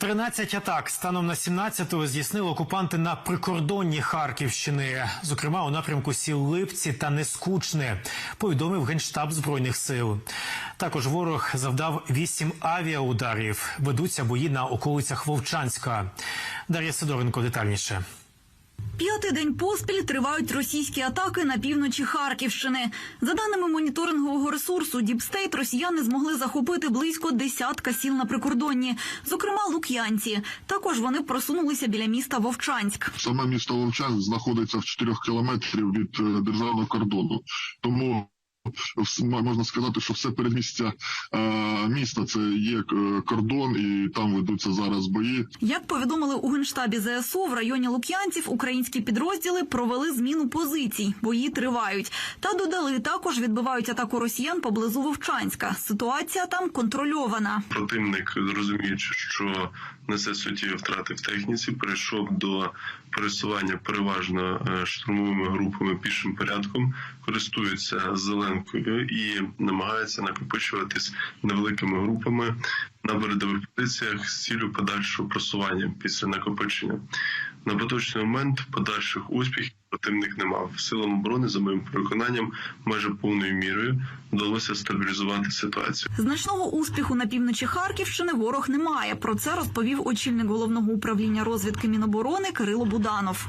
13 атак станом на 17-го здійснили окупанти на прикордонні Харківщини, зокрема у напрямку сіл Липці та Нескучне, повідомив генштаб збройних сил. Також ворог завдав 8 авіаударів. Ведуться бої на околицях Вовчанська. Дар'я Сидоренко детальніше. П'ятий день поспіль тривають російські атаки на півночі Харківщини. За даними моніторингового ресурсу Діпстейт, росіяни змогли захопити близько десятка сіл на прикордонні, зокрема Лук'янці. Також вони просунулися біля міста Вовчанськ. Саме місто Вовчанськ знаходиться в 4 кілометрів від е, державного кордону. Тому можна сказати, що все передмістя е, міста це є е, кордон, і там ведуться зараз бої. Як повідомили у генштабі ЗСУ, в районі Лук'янців українські підрозділи провели зміну позицій. Бої тривають. Та додали також відбивають атаку росіян поблизу Вовчанська. Ситуація там контрольована. Противник, розуміючи, що несе суттєві втрати в техніці, перейшов до пересування переважно е, штурмовими групами пішим порядком, користується зеленкою і намагається накопичуватись невеликими групами на передових позиціях з цілею подальшого просування після накопичення. На поточний момент подальших успіхів противник не мав. Силам оборони, за моїм переконанням, майже повною мірою вдалося стабілізувати ситуацію. Значного успіху на півночі Харківщини ворог не має. Про це розповів очільник головного управління розвідки Міноборони Кирило Буданов.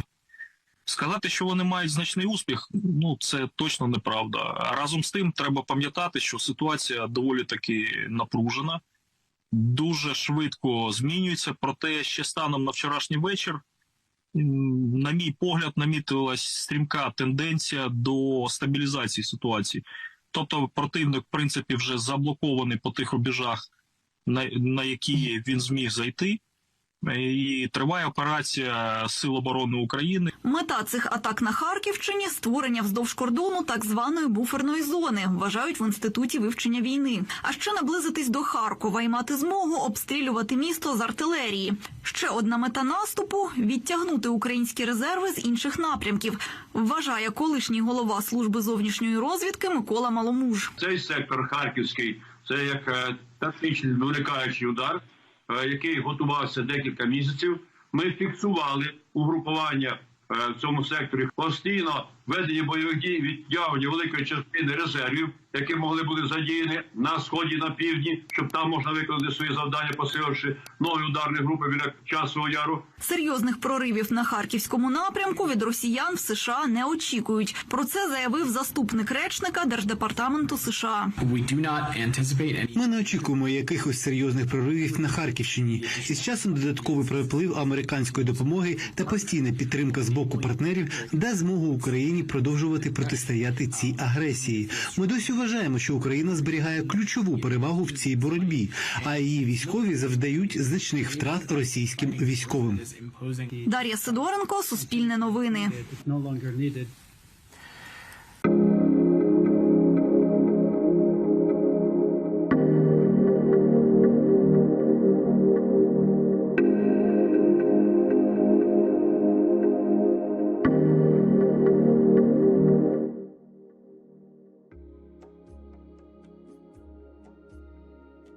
Сказати, що вони мають значний успіх, ну це точно неправда. Разом з тим, треба пам'ятати, що ситуація доволі таки напружена, дуже швидко змінюється. Проте ще станом на вчорашній вечір, на мій погляд, намітилась стрімка тенденція до стабілізації ситуації. Тобто, противник, в принципі, вже заблокований по тих рубежах, на, на які він зміг зайти. І триває операція Сил оборони України. Мета цих атак на Харківщині створення вздовж кордону так званої буферної зони, вважають в інституті вивчення війни. А ще наблизитись до Харкова і мати змогу обстрілювати місто з артилерії. Ще одна мета наступу відтягнути українські резерви з інших напрямків. Вважає колишній голова служби зовнішньої розвідки Микола Маломуж. Цей сектор Харківський це як е, тактичний відволікаючий удар, який готувався декілька місяців. Ми фіксували угрупування е, в цьому секторі постійно ведення бойових дій відтягування великої частини резервів, які могли бути задіяні на сході на півдні, щоб там можна виконати свої завдання, посиливши нові ударні групи біля часового яру. Серйозних проривів на харківському напрямку від росіян в США не очікують. Про це заявив заступник речника Держдепартаменту США. We do not anticipate any Ми не очікуємо якихось серйозних проривів на Харківщині. І з часом додатковий приплив американської допомоги та постійна підтримка з боку партнерів дасть змогу Україні продовжувати протистояти цій агресії. Ми досі вважаємо, що Україна зберігає ключову перевагу в цій боротьбі, а її військові завдають значних втрат російським військовим. Дар'я Сидоренко, Суспільне новини.